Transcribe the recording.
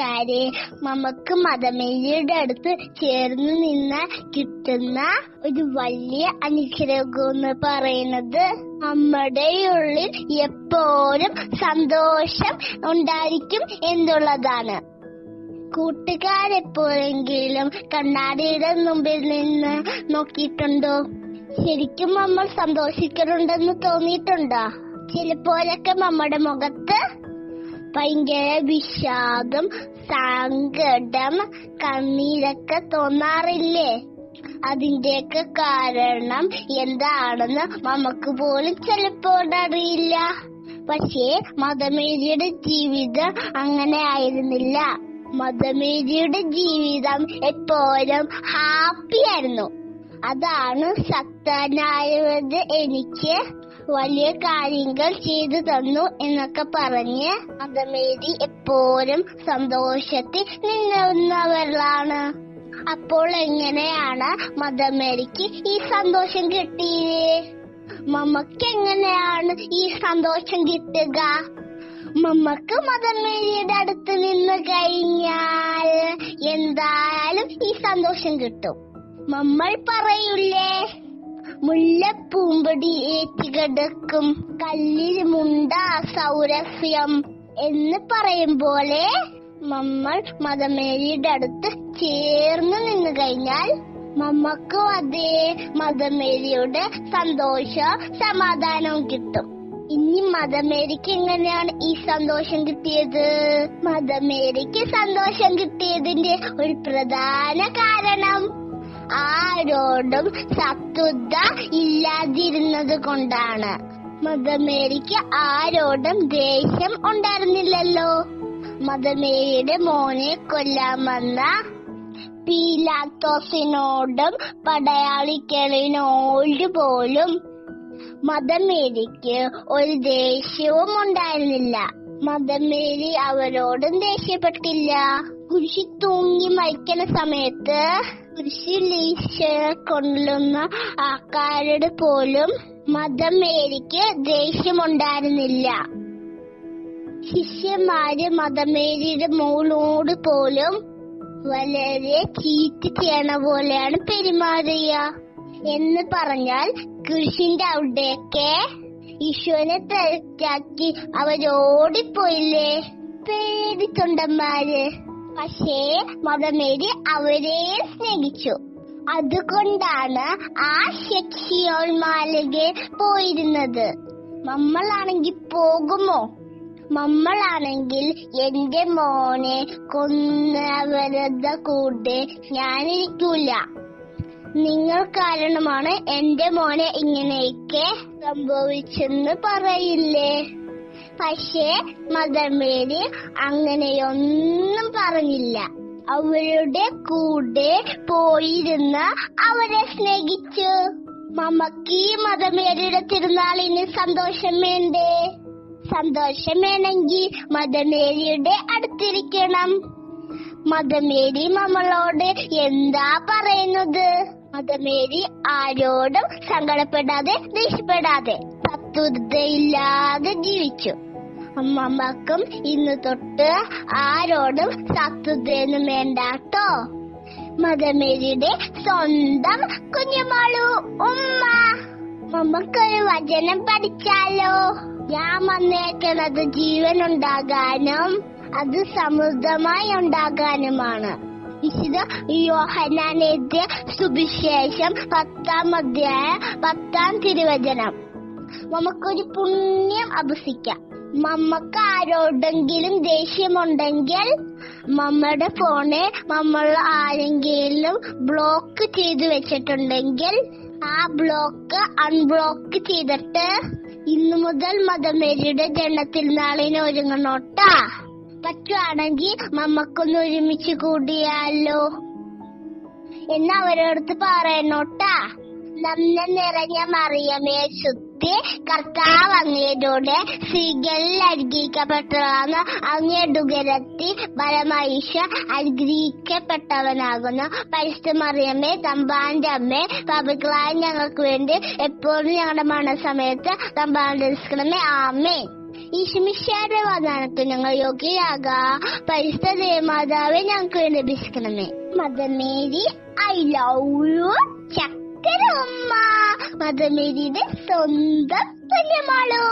കൂട്ടുകാരെ നമുക്ക് മതമേരിയുടെ അടുത്ത് ചേർന്ന് നിന്ന് കിട്ടുന്ന ഒരു വലിയ അനുഗ്രഹം എന്ന് പറയുന്നത് നമ്മുടെ ഉള്ളിൽ എപ്പോഴും സന്തോഷം ഉണ്ടായിരിക്കും എന്നുള്ളതാണ്. കൂട്ടുകാരെപ്പോഴെങ്കിലും കണ്ണാടിയുടെ മുമ്പിൽ നിന്ന് നോക്കിയിട്ടുണ്ടോ? ശരിക്കും നമ്മൾ സന്തോഷിക്കുന്നുണ്ടെന്ന് തോന്നിയിട്ടുണ്ടോ? ചിലപ്പോഴൊക്കെ നമ്മുടെ മുഖത്ത് ഭയങ്കര വിഷാദം സങ്കടം കണ്ണീരൊക്കെ തോന്നാറില്ലേ? അതിന്റെയൊക്കെ കാരണം എന്താണെന്ന് നമുക്ക് പോലും ചിലപ്പോൾ അറിയില്ല. പക്ഷേ മതമേരിയുടെ ജീവിതം അങ്ങനെ ആയിരുന്നില്ല. മതമേരിയുടെ ജീവിതം എപ്പോഴും ഹാപ്പി ആയിരുന്നു. അതാണ് ശക്തനായത് എനിക്ക് വലിയ കാര്യങ്ങൾ ചെയ്തു തന്നു എന്നൊക്കെ പറഞ്ഞ് മതമേരി എപ്പോഴും സന്തോഷത്തിൽ നിന്നവരിലാണ് അപ്പോൾ എങ്ങനെയാണ് മദമേരിക്ക് ഈ സന്തോഷം കിട്ടിയത് മമ്മക്ക് എങ്ങനെയാണ് ഈ സന്തോഷം കിട്ടുക? മമ്മക്ക് മദമേരിയുടെ അടുത്ത് നിന്ന് കഴിഞ്ഞാൽ എന്തായാലും ഈ സന്തോഷം കിട്ടും. മമ്മൾ പറയൂലേ? മുല്ലപ്പൂമ്പടി ഏറ്റുകിടക്കും കല്ലിൽ മുണ്ട സൗരസ്യം എന്ന് പറയും പോലെ നമ്മൾ മദമേരിയുടെ അടുത്ത് ചേർന്ന് നിന്ന് കഴിഞ്ഞാൽ നമ്മക്കും അതേ മദമേരിയുടെ സന്തോഷവും സമാധാനവും കിട്ടും. ഇനി മദമേരിക്ക് എങ്ങനെയാണ് ഈ സന്തോഷം കിട്ടിയത്? മദമേരിക്ക് സന്തോഷം കിട്ടിയതിന്റെ ഒരു പ്രധാന കാരണം ആരോടും ശത്രുത ഇല്ലാതിരുന്നത് കൊണ്ടാണ്. മദമേരിക്ക് ആരോടും ദേഷ്യം ഉണ്ടായിരുന്നില്ലല്ലോ. മദമേരിയുടെ മോനെ കൊല്ലാമെന്ന പീലാത്തോസിനോടും പടയാളിക്കളിനോട് പോലും മദമേരിക്ക് ഒരു ദേഷ്യവും ഉണ്ടായിരുന്നില്ല. മദമേരി അവരോടും ദേഷ്യപ്പെട്ടില്ല. കുരിശി തൂങ്ങി മരിക്കുന്ന സമയത്ത് കുരിശിലീശയെ കൊള്ളുന്ന ആൾക്കാരോട് പോലും മദമേരിക്ക് ദേഷ്യമുണ്ടായിരുന്നില്ല. ശിഷ്യന്മാര് മതമേരിയുടെ മോളോട് പോലും വളരെ ചീറ്റ് ചെയ്യണ പോലെയാണ് പെരുമാറിയ. എന്ന് പറഞ്ഞാൽ കൃഷിന്റെ അവിടെയൊക്കെ ഈശോനെ തെറ്റാക്കി അവരോടിപ്പോയില്ലേ? പേടിത്തൊണ്ടന്മാര്. പക്ഷേ മദമേരി അവരെ സ്നേഹിച്ചു. അതുകൊണ്ടാണ് ആ ശക്തിയോന്മാലകെ പോയിരുന്നത്. മമ്മളാണെങ്കിൽ പോകുമോ? മമ്മളാണെങ്കിൽ എന്റെ മോനെ കൊന്നവരുടെ കൂടെ ഞാനിരിക്കൂല. നിങ്ങൾ കാരണമാണ് എന്റെ മോനെ ഇങ്ങനെയൊക്കെ സംഭവിച്ചെന്ന് പറയില്ലേ? പക്ഷേ മദർമേരി അങ്ങനെയൊന്നും പറഞ്ഞില്ല. അവരുടെ കൂടെ പോയിരുന്ന അവരെ സ്നേഹിച്ചു. മമ്മക്ക് ഈ മദമേരിയുടെ തിരുനാളിന് സന്തോഷം വേണ്ടേ സന്തോഷം വേണമെങ്കിൽ മദർ മേരിയുടെ അടുത്തിരിക്കണം. മദർ മേരി മമ്മളോട് എന്താ പറയുന്നത്? മദമേരി ആരോടും സങ്കടപ്പെടാതെ ദേഷ്യപ്പെടാതെ പത്തുതയില്ലാതെ ജീവിച്ചു. അമ്മമ്മക്കും ഇന്ന് തൊട്ട് ആരോടും ശത്രുതയൊന്നും വേണ്ടാട്ടോ മദമേരിയുടെ സ്വന്തം കുഞ്ഞുമാളു ഉമ്മ. നമുക്കൊരു വചനം പഠിച്ചാലോ? ഞാൻ വന്നേക്കണത് ജീവൻ ഉണ്ടാകാനും അത് സമൃദ്ധമായി ഉണ്ടാകാനുമാണ്. വിശുദ്ധ യോഹനാനെത്തിയ സുവിശേഷം പത്താം അധ്യായ പത്താം തിരുവചനം. നമുക്കൊരു പുണ്യം അഭസിക്കാം മമ്മക്ക് ആരോടെങ്കിലും ദേഷ്യമുണ്ടെങ്കിൽ മമ്മയുടെ ഫോണ് നമ്മൾ ആരെങ്കിലും ബ്ലോക്ക് ചെയ്തു വെച്ചിട്ടുണ്ടെങ്കിൽ ആ ബ്ലോക്ക് അൺബ്ലോക്ക് ചെയ്തിട്ട് ഇന്നു മുതൽ മതമേരിയുടെ ജനത്തിൽ നാളിന് ഒരുങ്ങണോട്ടാ? പറ്റുവാണെങ്കിൽ മമ്മക്കൊന്ന് ഒരുമിച്ച് കൂടിയാലോ? എന്ന് അവരോടത്ത് പറയണോട്ടാ. നന്ന നിറഞ്ഞ മറിയമേ ശുദ്ധി കർത്താവ് അങ്ങയോടെ സ്ത്രീകളിൽ അനുഗ്രഹിക്കപ്പെട്ടതാണ് അങ്ങേടുകരത്തി ബലമൈഷ അനുഗ്രഹിക്കപ്പെട്ടവനാകുന്നു. പരിശുദ്ധ മറിയമ്മേ തമ്പാന്റെ അമ്മേ പാപികളായ ഞങ്ങൾക്ക് വേണ്ടി എപ്പോഴും ഞങ്ങളുടെ മരണസമയത്ത് തമ്പാൻ ആമേ ഈശ്മിഷയുടെ വാദനക്ക് ഞങ്ങൾ യോഗ്യരാകാ. പരിശുദ്ധ മാതാവെ ഞങ്ങൾക്ക് വേണ്ടി ലഭിക്കണമേ മദമേരി ഐ ലവ് യു ചക്കര ഉമ്മ മദമേരിയുടെ സ്വന്തം തുല്യമാളോ